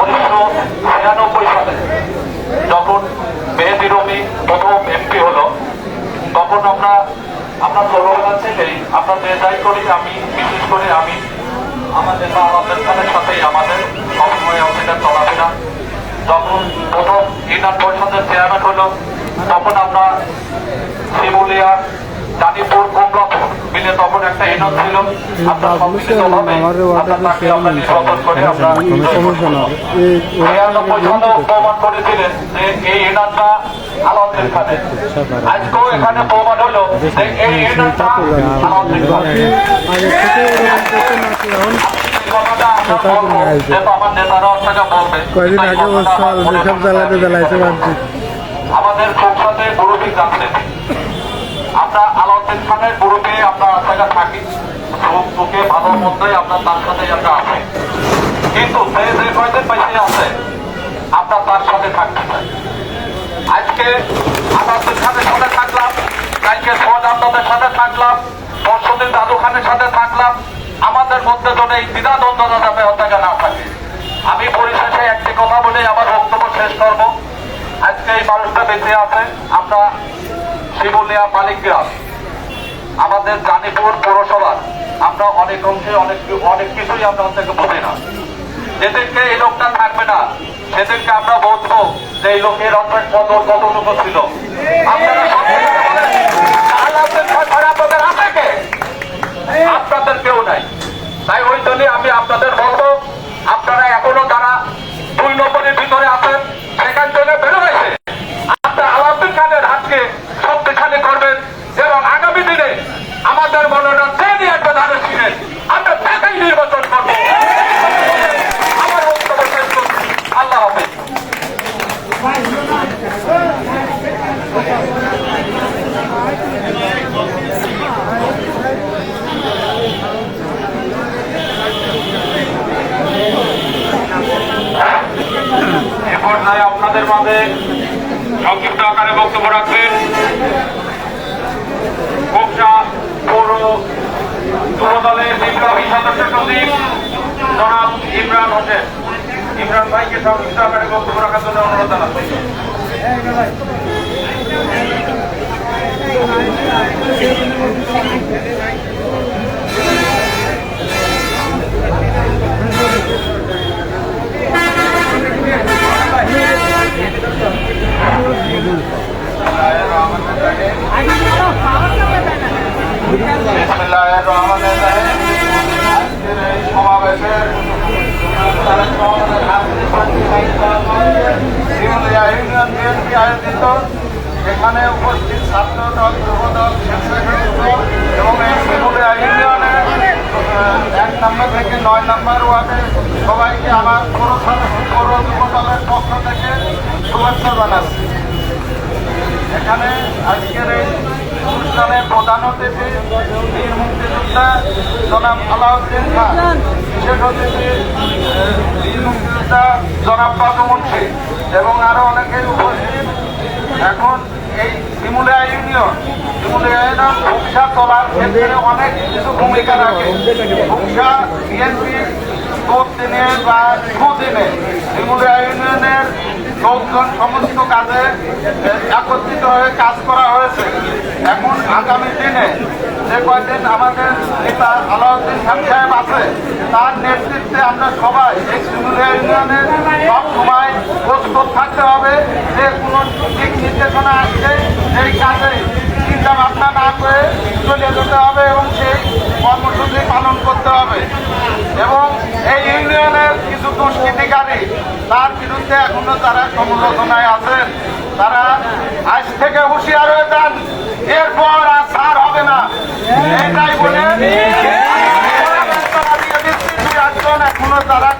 উনিশশো ছিয়ানব্বই সালে যখন মেহেদি রবি প্রথম এমপি হলো, তখন আমরা আমরা ছোটবেলা থেকেই যে যাই করি, আমি বিশেষ করে আমি আমাদের বা আমাদের খানের সাথেই আমাদের সবসময় অফিসের চলাফেরা যখন প্রথম ইউনিয়ন পরিষদের চেয়ারম্যান হলো, তখন আমরা শিমুলিয়া জানিপুর কমলাপুর মিলে তখন একটা ছিল। সম্মিলিতভাবে তাকে আমরা নির্বাচন করে আমরা প্রমাণ করেছিলেন যে এই আলাউদ্দিন খানের আজকেও এখানে প্রমাণ হলো যে এই আলাউদ্দিন খানের। কয়দিন আগে জ্বালাতে জ্বালাইছে ভাবছি আমাদের মুরব্বী কাছে আমরা আলাউদ্দিন খানের গ্রুপে আমরা জায়গা থাকি। দুঃখে ভালো মন্দই আমরা তার সাথে আমরা আছি। কিন্তু সে যে কয়দিন বেঁচে আছে তার সাথে থাকতে চাই আজকে আলাউদ্দিন খানের সাথে থাকলাম, কালকে সোহান আহমদের সাথে থাকলাম, পরশুদিন দাদু খানের সাথে থাকলাম। আমাদের মধ্যে যেন এই দ্বিধাদ্বন্দ্বতা যাতে হত্যাকে না থাকে, আমি পরিশেষে একটি কথা বলে, আমার বক্তব্য শেষ করব। আজকে এই মানুষটা বেঁচে আছে, আমরা শিমুলিয়া মালিকগ্রাম আমাদের জানিপুর পৌরসভার আমরা অনেক অংশে অনেক অনেক কিছুই আমরা থেকে বুঝি না। যেদিনকে এই লোকটা থাকবে না, সেদিনকে আমরা বলব যে এই লোকের অর্থের কদর কতটুকু ছিল আপনারা? আপনাদের কেউ নাই। তাই ওই জন্য আমি আপনাদের বলব আপনারা এখনও যারা দুই নম্বরের ভিতরে আছেন সেখান থেকে বেরো হয়েছে আপনার আলাউদ্দিন খানের হাতকে শক্তিশালী করবেন এবং আগামী দিনে আমাদের মনোনয়ন যে নিয়ে আসবেন আরও ছিলেন আমরা তাকেই নির্বাচন করব আমার বক্তব্য শেষ করছি আল্লাহ হাফেজ এ পর্যায়ে আপনাদের মাঝে সংক্ষিপ্ত আকারে বক্তব্য রাখবেন। পৌর যুব দলের বিপ্লবী সদস্য সচিব জনাব ইমরান হোসেন। ইমরান ভাইকে সংক্ষিপ্ত আকারে বক্তব্য রাখার জন্য অনুরোধ জানাচ্ছি বিসমিল্লাহির রহমানির রহিম। আজকের এই সমাবেশের শিমুলিয়া ইউনিয়ন বিএনপি আয়োজিত এখানে উপস্থিত ছাত্র দল যুব এবং এই শিমুলিয়া ইউনিয়নের এক নম্বর থেকে নয় নম্বর ওয়ার্ডে সবাইকে আমার পৌর পৌর যুব দলের পক্ষ থেকে শুভেচ্ছা জানাচ্ছি। এখানে আজকের এই অনুষ্ঠানের প্রধান অতিথি বীর মুক্তিযোদ্ধা জনাব আলাউদ্দিন খান। বিশেষ অতিথি বীর মুক্তিযোদ্ধা জনাব পাদমন্ত্রী এবং আরও অনেকেই উপস্থিত। এখন এই শিমুলিয়া ইউনিয়ন শিমুলিয়া ইউনিয়ন ভূমিকা চলার ক্ষেত্রে অনেক কিছু ভূমিকা রাখে। ভূমিকা বিএনপি দিনে বা সুদিনে শিমুলিয়া ইউনিয়নের লোকজন সমস্ত কাজে একত্রিত হয়ে কাজ করা হয়েছে। এখন আগামী দিনে যে কয়দিন আমাদের নেতা আলাউদ্দিন খান সাহেব আছে, তার নেতৃত্বে আমরা সবাই এই শিমুলিয়া ইউনিয়নে সব সময় প্রস্তুত থাকতে হবে। যে কোনো দিক নির্দেশনা আসছে সেই কাজে চিন্তা ভাবনা না করে চলে যেতে হবে এবং সেই কর্মসূচি পালন করতে হবে। এবং এই ইউনিয়নের কিছু দুষ্কৃতিকারী তার বিরুদ্ধে এখনও তারা সমালোচনায় আছেন। তারা আজ থেকে হুঁশিয়ার হয়ে যান, এরপর আর ছাড় হবে না। এটাই বলে তারা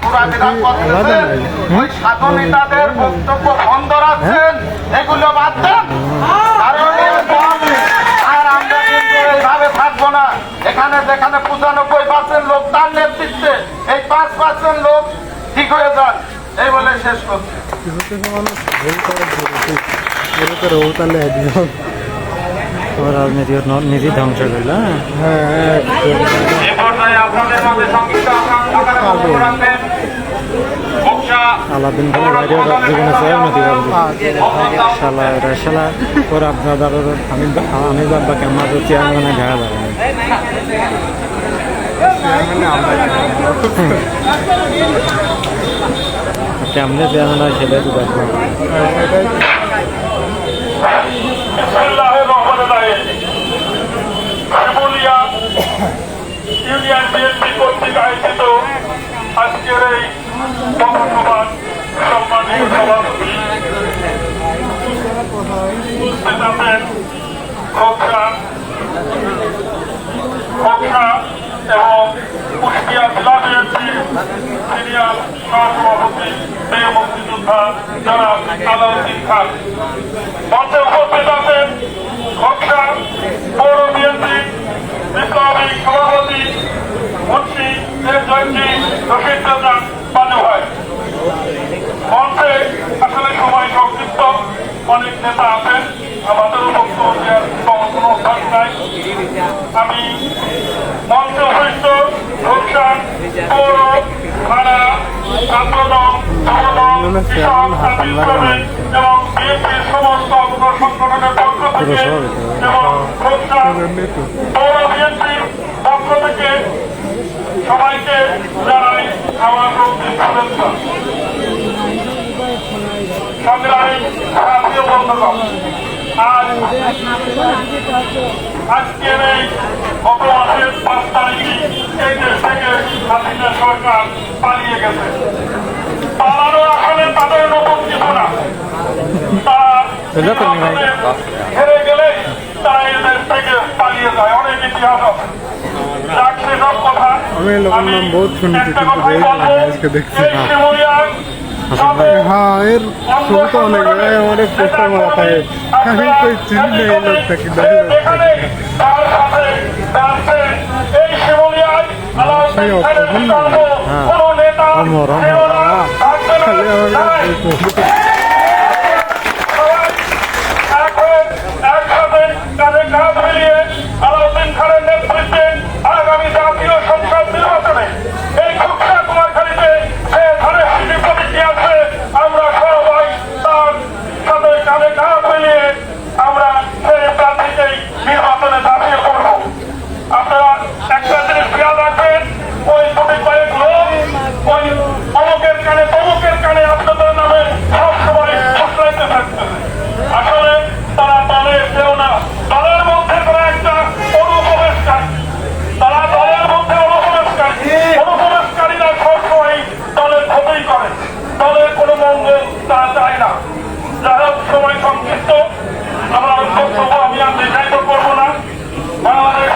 ওই বক্তব্য রাখছেন, এগুলো বাদ দেন। এইভাবে থাকব না। এখানে যেখানে পঁচানব্বই পার্সেন্ট লোক তার নেতৃত্বে, এই পাঁচ পার্সেন্ট লোক ঠিক হয়ে যান। এই বলে শেষ করছি। কিছু কিছু মানুষ ভুল করে ধরেছে ভুল তাহলে একদম রাজনীতি নীতি ধ্বংস করল হ্যাঁ এ পর্যায়ে আপনাদের মাঝে সংক্ষিপ্ত আকারে বক্তব্য রাখবেন। আলাদিন ভাই বাইরে জীবনে চেয়ার নদী শালা এটা শালা ওর আপনার আমি আমি বাবা কেমন চেয়ার ঘাড়া যাবে না কেমনে চেয়ার মানে সেটাই তো শিমুলিয়া ইউনিয়ন বিএনপি কর্তৃক আয়োজিত আজকের এই সম্মানীয় সভাপতি উপস্থিত আছেন খোকসা এবং কুষ্টিয়া জেলা বিএনপির সিনিয়র মুক্তিযোদ্ধা জনাব আলাউদ্দিন খান মঞ্চে উপস্থিত আছেন খোকসা পৌর বিএনপি বিপ্লবী সময় সংক্ষিপ্ত অনেক নেতা আছেন আমাদেরও বক্তব্য দেওয়ার তেমন কোনো অভ্যাস নাই আমি মঞ্চে উপস্থিত রূপসান পৌর থানা ছাত্রদল যুবদল কৃষক জাতীয় শ্রমিক এবং বিএনপির সমস্ত অঙ্গ সংগঠনের পক্ষ থেকে এবং রূপসান পৌর বিএনপির পক্ষ থেকে সবাইকে জানাই আমার শুভেচ্ছা সংগ্রামী জাতীয় বন্ধুগণ আজ আজকের এই গত মাসের পাঁচ তারিখে থেকে হাসিনা সরকার পালিয়ে গেছে পালানো আসলে তাদের নতুন কিছু না তারা নির্বাচনে হেরে গেলে তারা এই দেশ থেকে পালিয়ে যায় অনেক ইতিহাস আছে যাক সেসব কথা আমি এই লোকের নাম বহুত শুনেছি, একটা কিন্তু কথাই দেখিনি, বলবো, আজকে দেখছি। এই শিমুলিয়ার সবে हाँ এর শুরু তো অনেক জায়গায় অনেক পোস্টার মারা है আমি কই চিনি না এই লোকটাকে नहीं এখানে তার সাথে ডান্সে এই শিমুলিয়ায় இல்லாத সময় সংশ্লিষ্ট। আমার বক্তব্য আমি আর দীর্ঘায়িত করব না। বাংলাদেশ